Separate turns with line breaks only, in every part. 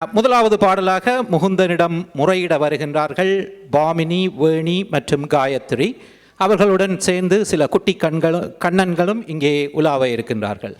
முதலாவது பாடலாக முகுந்தனிடம் முறையிட வருகின்றார்கள் பாமினி வேணி மற்றும் காயத்ரி. அவர்களுடன் சேர்ந்து சில குட்டி கண்களும் கண்ணன்களும் இங்கே உலாவ இருக்கின்றார்கள்.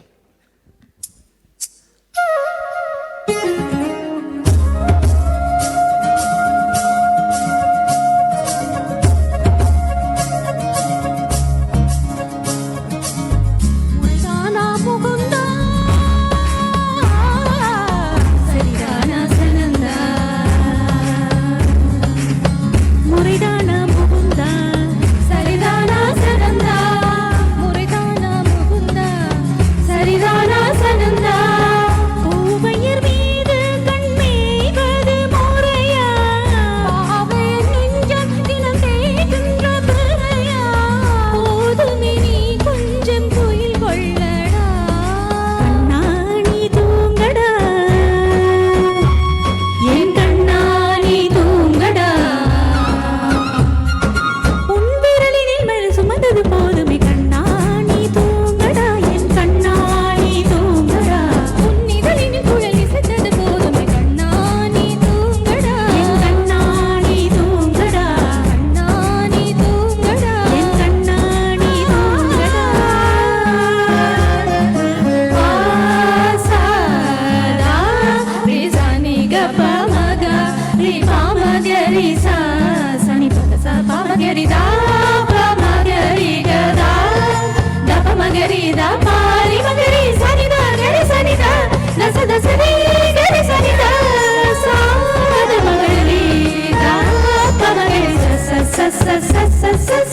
Princess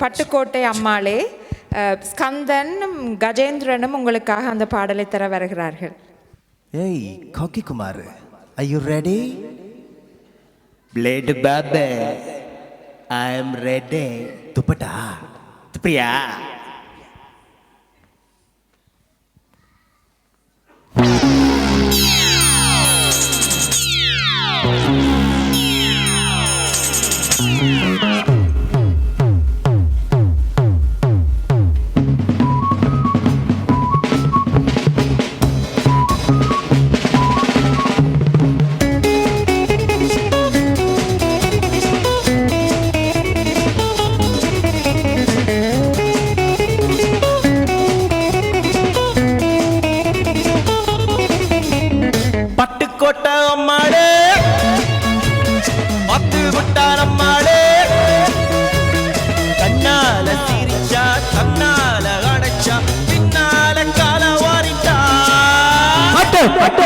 பட்டுக்கோட்டை அம்மாளே ஸ்கந்தனும் கஜேந்திரனும் உங்களுக்காக அந்த பாடலை தர வருகிறார்கள்.
ஏய் காக்கி குமார் ஐ யூ ரெடி பிளேடு பாபே ஐ எம் ரெடி துப்பட்டா? துப்பியா?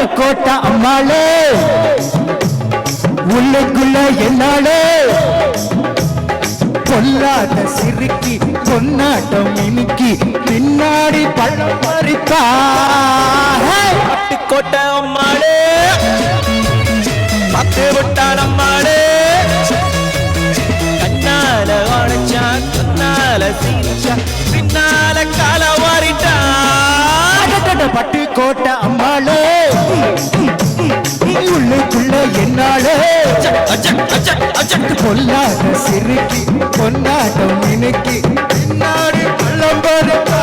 கோட்டை அம்மாளே. உள்ளுக்குள்ள என்னாலே பொல்லாத சிறுக்கி பொன்னாட்டம் இனிக்கி பின்னாடி பழம் பறித்தா
பட்டுக்கோட்டை அம்மாளே. பத்து விட்டான் அம்மாளே. கண்ணால அடைச்சா கண்ணால சிரிச்சா பின்னால கால வாரிட்டா.
பட்டு கோட்ட அம்மாளே. உள்ளுக்குள்ள என்னாலே பொல்லாத சிறுக்கி பொன்னாட்டம் மினுக்கி பின்னாடி பள்ளம்பருக்கா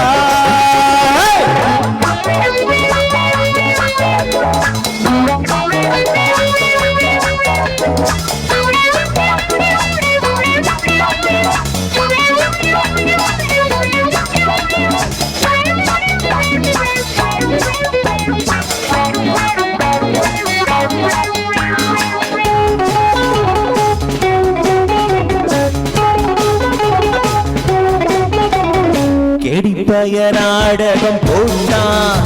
Thank you.
கெடிப்பய நாடகம் போட்டான்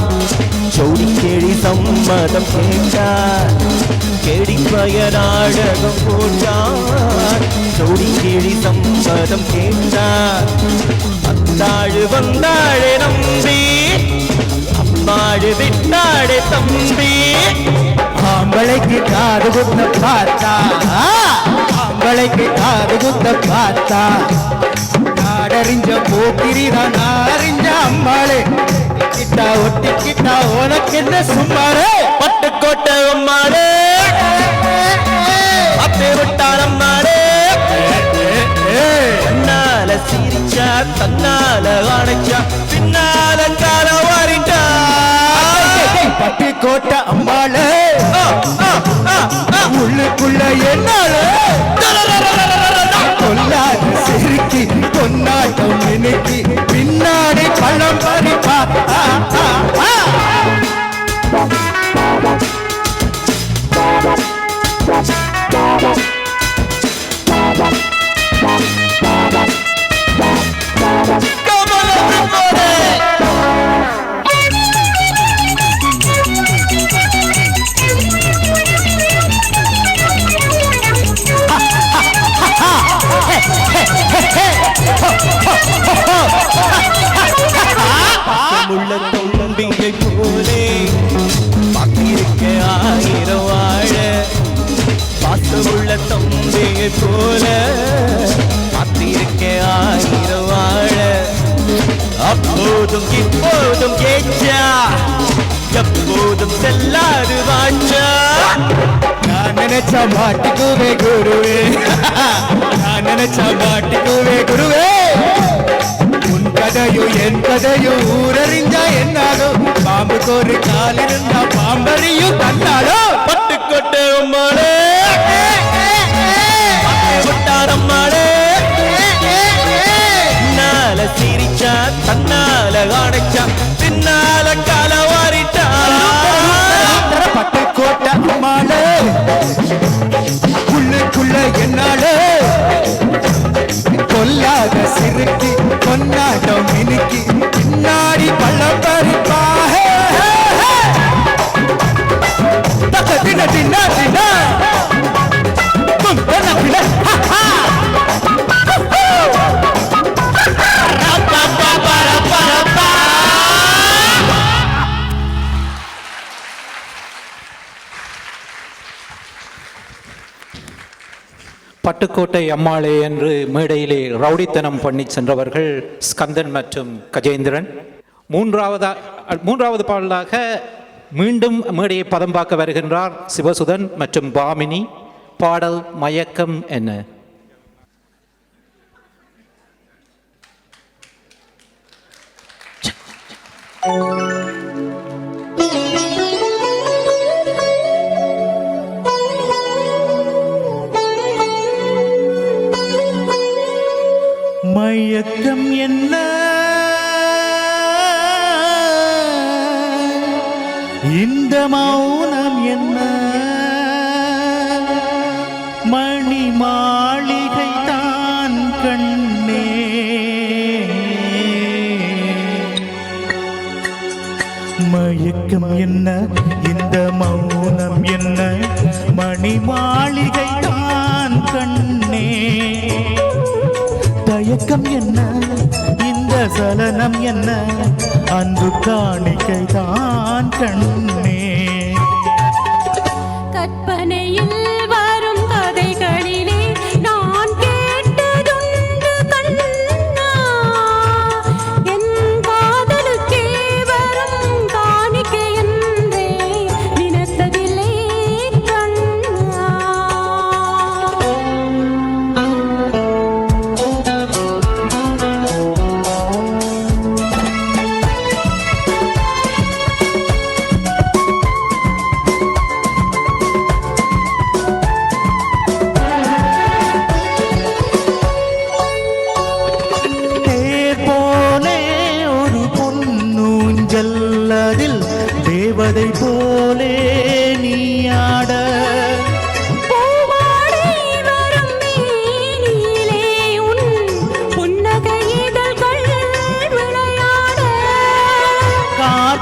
சோடி கேடி சம்மதம் கேட்டான் கெடிப்பய நாடகம் போட்டான் சோடி கேடி சம்மதம் கேட்டார் அத்தாழு வந்தாழே நம்பி அம்மாழு விட்டாழே தம்பி.
ஆம்பளைக்கு காது குத்த பார்த்தா ஆம்பளைக்கு காது குத்த பார்த்தா. நாடறிஞ்ச போக்கிரிதான் உனக்கு என்ன சும்மாரே?
பட்டுக்கோட்டை அம்மாடே அப்பே விட்டான் அம்மாடே கண்ணால சிரிச்சா தன்னால அணைச்சா பின்னால கால வாரிட்டா.
பட்டு கோட்டை அம்பாளே உள்ளுக்குள்ள என்னால கொல்லாது சிறுக்கி பொன்னாட்டம் மினுக்கி பின்னாடி பழம் பறிப்பா.
அப்போதும் இப்போதும் கேச்சா எப்போதும் செல்லாது வாச்சா
நான் நினைச்சா மாட்டிக்குவே குருவே. நான் நினைச்சா மாட்டிக்குவே குருவே. உன் கதையும் என் கதையும் ஊரறிஞ்சா என்னாகும் பாம்புக்கு ஒரு கால் இருந்தா பாம்பறியும் தன்னாலும்
பட்டுக்கொட்டை அம்மாளே சிரிச்சா தன்னால அடைச்சா பின்னால கால
பட்டுக்கோட்டை அம்மாளே என்று மேடையிலே ரவுடித்தனம் பண்ணி சென்றவர்கள் ஸ்கந்தன் மற்றும் கஜேந்திரன் மூன்றாவதா மூன்றாவது பாடலாக மீண்டும் மேடையை பதம் பார்க்க வருகின்றார் சிவசுதன் மற்றும் பாமினி பாடல் மயக்கம் என்ன
Thank you.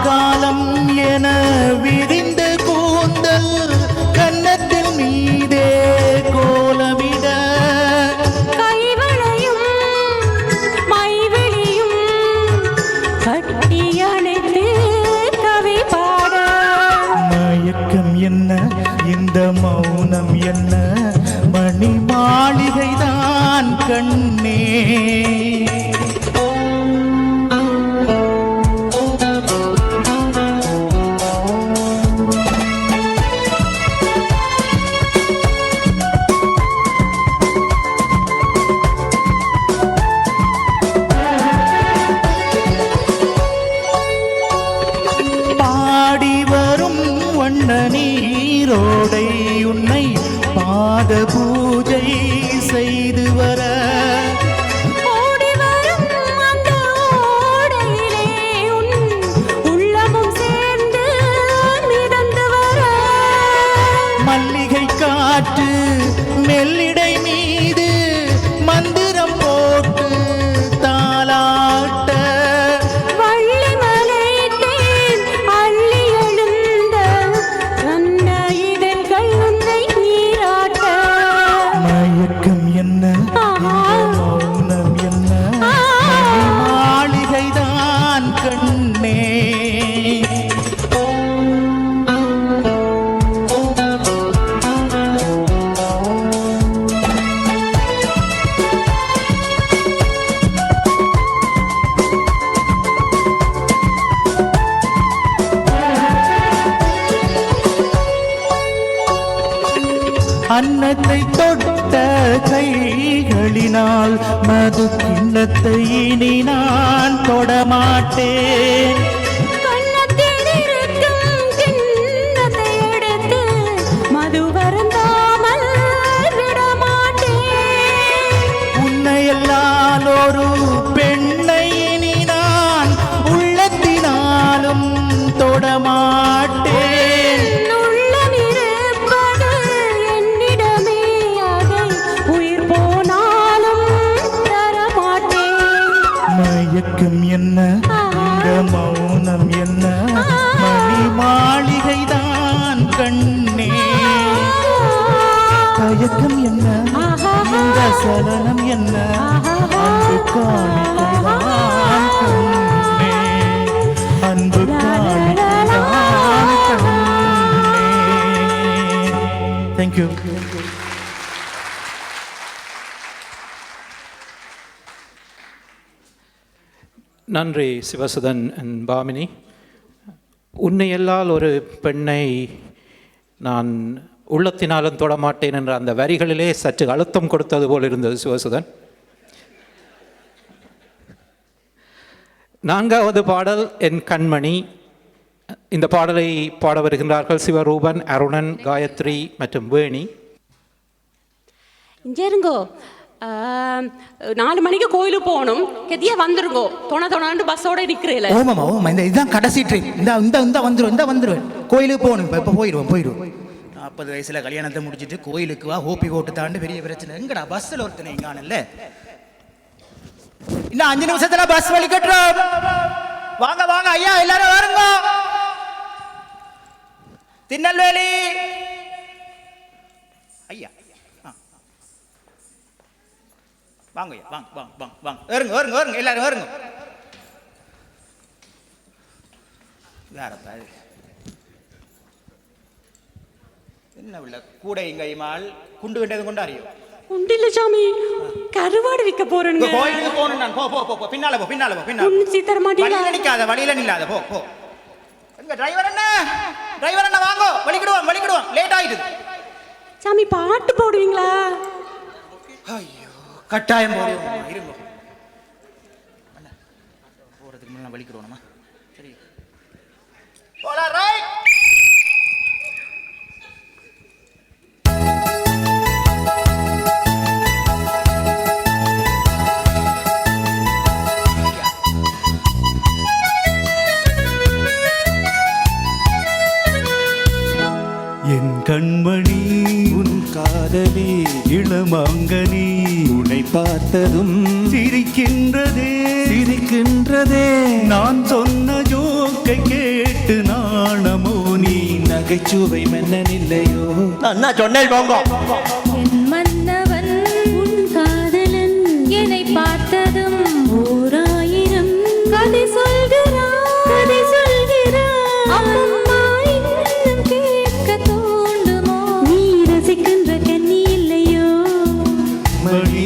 காலம் செய்து வர அன்னத்தை தொட்ட கைகளினால் மது கிண்ணத்தை இனி நான் தொடமாட்டேன் தேங்க்யூ
நன்றி சிவசுதன் அண்ட் பாமினி. உன்னையெல்லால் ஒரு பெண்ணை நான் உள்ளத்தினாலும் தொடமாட்டேன் என்ற அந்த வரிகளிலே சற்று அழுத்தம் கொடுத்தது போல் இருந்தது சிவசுதன். நான்காவது பாடல் என் கண்மணி இந்த பாடலை பாட வருகின்றார்கள் சிவரூபன் அருணன் காயத்ரி மற்றும் வேணி.
இங்கே இருங்கோ. ஆம், நாலு மணிக்கு கோயிலுக்கு போகணும். கெதியா வந்துருங்கோ. தொண தொணாண்டு பஸ்ஸோட நிக்கிறேல.
ஓமாமா ஓமா இந்த இதுதான் கடைசி ட்ரெயின் இந்த இந்த இந்த வந்துடும் இந்த வந்துடுவேன் கோயிலுக்கு போகணும். இப்போ இப்போ போயிடுவோம் போயிடுவோம். நாற்பது வயசுல கல்யாணத்தை முடிச்சிட்டு கோயிலுக்கு வா ஓப்பி கோட்டு தாண்டு பெரிய பிரச்சனை. எங்கடா பஸ்ஸில் ஒருத்தனை இங்கானல்ல இன்னும் அஞ்சு நிமிஷத்துல பஸ் வலிக்கட்டுறோம் வாங்க வாங்க ஐயா எல்லாரும் வருங்க. திருநெல்வேலி. ஐயா. வாங்க ஐயா வாங்க வாங்க வாங்க வாங்க. வருங்க வருங்க வருங்க எல்லாரும் வருங்க. யாரப்பா இது? என்ன உள்ள கூடை கைமால் குண்டு வேண்டியது கொண்டாடியோ
உண்டில்ல சாமி. கருவாடு விற்க போறேங்க
கோயிலுக்கு போகணும் நான் போ போ போ பின்னால போ பின்னால போ பின்னால
சீத்தர மாட்டீங்களா?
வழியில நிக்காத வழியில நில்லாத போ போ. எங்க டிரைவர் என்ன? டிரைவர் என்ன வாங்கோ. வலிக்கிடுவோம் வலிக்கிடுவோம். லேட் ஆயிடுது.
சாமி பாட்டு போடுவீங்களா?
ஐயோ கட்டாயம் போடுவோம். இருங்க. அண்ணா, போறதுக்கு முன்னாடி வலிக்கிடுவோமா சரி. போலாம் போங்க
என் மன்னவன் உன் காதலன் என்னை பார்த்ததும் ஓராயிரம். கதை சொல்கிறான் கதை சொல்கிறான். அம்மம்மா இன்னும் கேட்க தோண்டுமோ நீ ரசிக்கின்ற கன்னி இல்லையோ?
மணி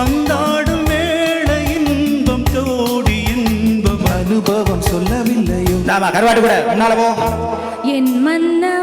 வந்தாடும் வேளை இன்பம் தோடி இன்பம். அனுபவம் சொல்லவில்லையோ?
நாம கருவாட்டு கூட முன்னால போ.
என் மன்னவன்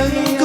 Yanına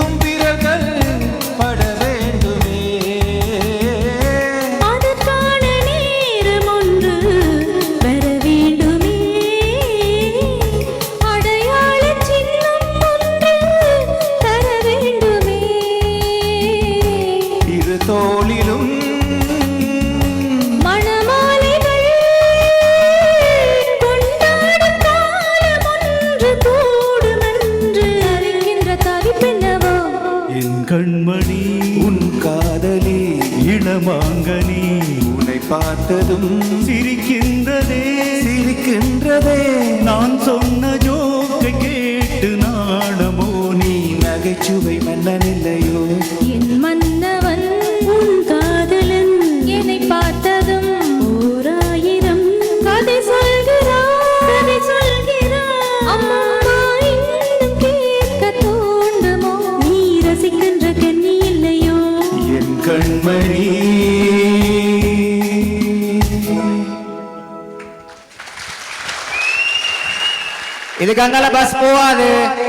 இதுக்கு அங்கால பஸ் போவாது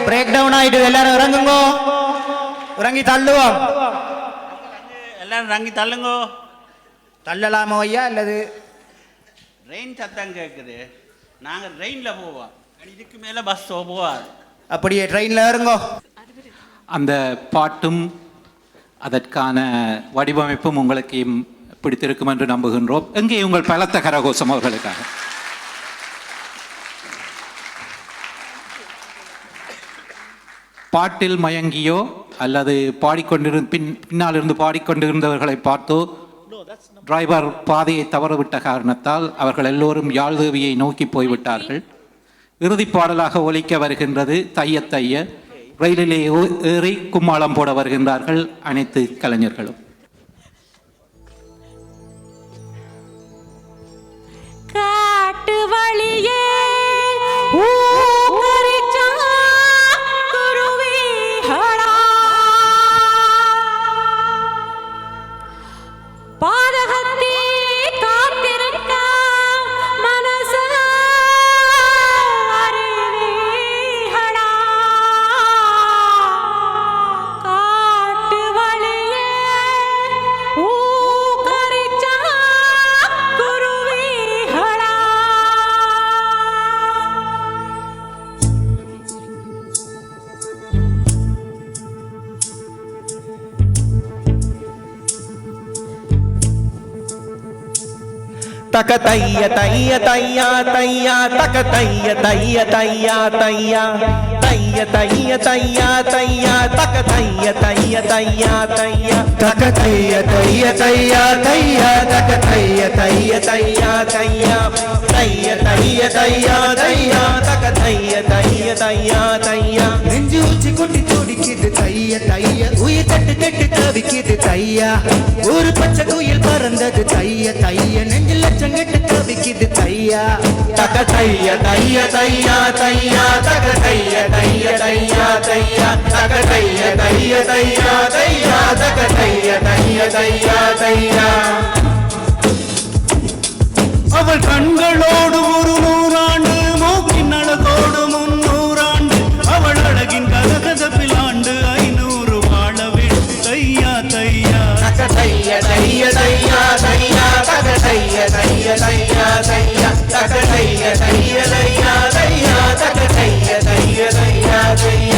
பிரேக் டவுன் ஆயிட்டு எல்லாரும் இறங்குங்கோ இறங்கி தள்ளுவோம்
எல்லாரும் ரங்கி தள்ளுங்கோ
தள்ளலாமோ ஐயா அல்லது
ரெயின் சத்தம் கேட்குது நாங்கள் ரெயினில் போவோம் இதுக்கு மேலே பஸ் போவாது
அப்படியே ட்ரெயின்ல இறங்கோ
அந்த பாட்டும் அதற்கான வடிவமைப்பும் உங்களுக்கு பிடித்திருக்கும் என்று நம்புகின்றோம் எங்கே உங்கள் பலத்த கரகோஷம் அவர்களுக்காக பாட்டில் மயங்கியோ அல்லது பாடிக்கொண்டிரு பின் பின்னால் இருந்து பாடிக்கொண்டிருந்தவர்களை பார்த்தோ டிரைவர் பாதையை தவறவிட்ட காரணத்தால் அவர்கள் எல்லோரும் யாழ்தேவியை நோக்கி போய்விட்டார்கள். இறுதிப் பாடலாக ஒலிக்க வருகின்றது தைய தைய ரயிலிலே ஏறி கும்மாளம் போட வருகின்றார்கள் அனைத்து கலைஞர்களும்.
காட்டு வழியே
தக தைய தைய தையா தையா தக தைய தைய தையா தையா தைய தைய தையா தையா தக தைய தைய தையா தையா. தக தைய தைய தையா தையா தக தைய தைய தையா தையா. தைய தைய தையா தையா தக தைய தைய தையா தையா.
நெஞ்சு உச்சி கொட்டி துடிக்குது தைய தைய. உயிர் தட்டு தட்டு தவிக்குது தையா. ஒரு பச்சை குயில் பறந்தது தைய தைய. நெஞ்சில் லட்சம் கெட்டு தவிக்குது தையா.
தக தைய தைய தையா தையா தக தைய தைய தையா தையா தக தைய தைய தையா தையா தக தைய தைய தையா தையா
அவள் கண்களோடு ஒரு நூறாண்டு மூக்கின் அழகோடு முன்னூறாண்டு அவள் அழகின் கதகதப்பில் ஆண்டு ஐநூறு வாழவே தையா தையா
தக தைய தைய தையா தையா தக தைய தைய தையா தையா தக தைய தைய தையா தையா தையா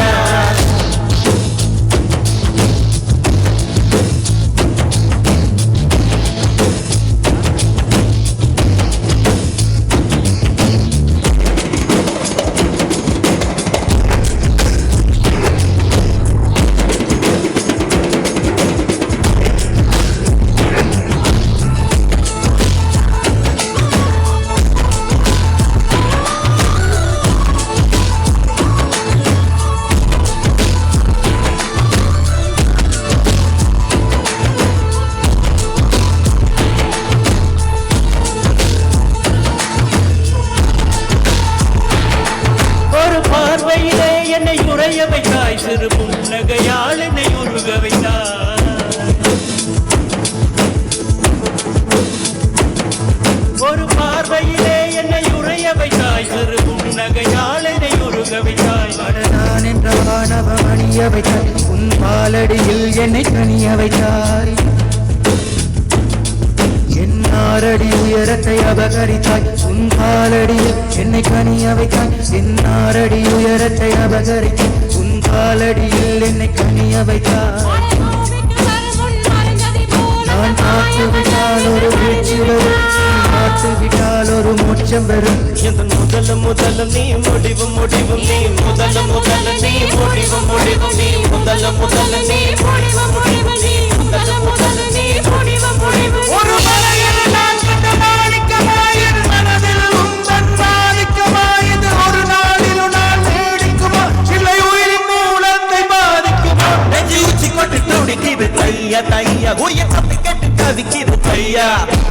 வரும்
எந்த முதல்ல முதல்ல நீ முடிவு முடிவு நீ. முதல்ல முதல்ல நீ முடிவு முடிவு நீ. முதல்ல முதல்ல நீ முடிவு முடிவு நீ. முதல்ல முதல்ல நீ முடிவு முடிவு ஒரு மலையில் நான் கண்ட மாணிக்கமாயின் மனதில் உந்தன் மாணிக்கமாயது ஒரு நாளில் நாள் நீடிக்குமா இல்லை உயிரின் மூலத்தை பாதிக்குமா? நெஞ்சு உச்சி கொண்டு துடிக்குது தையா தையா உயிர் தப்பி கட்டு தவிக்குது தையா.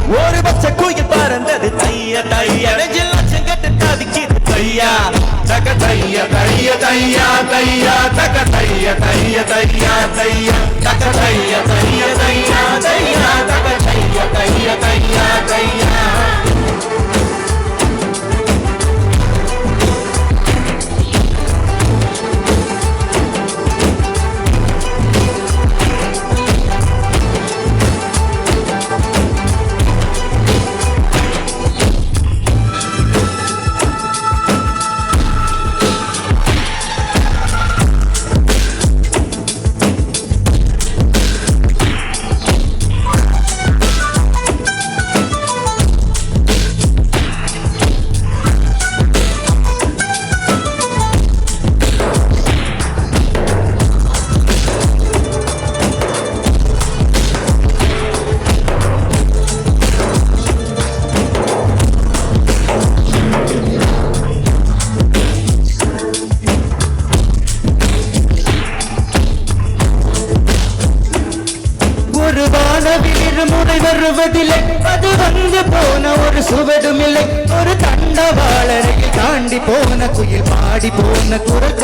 ஒரு பச்சை குயில் பறந்தது தைய தைய. நெஞ்சில் லட்சம் கட்டு தவிக்குது தையா. தக தைய தைய தையா தையா. தக தைய தைய தையா தையா. தக தைய தைய தையா தையா. தக தைய தைய தையா தையா.
பாடி போன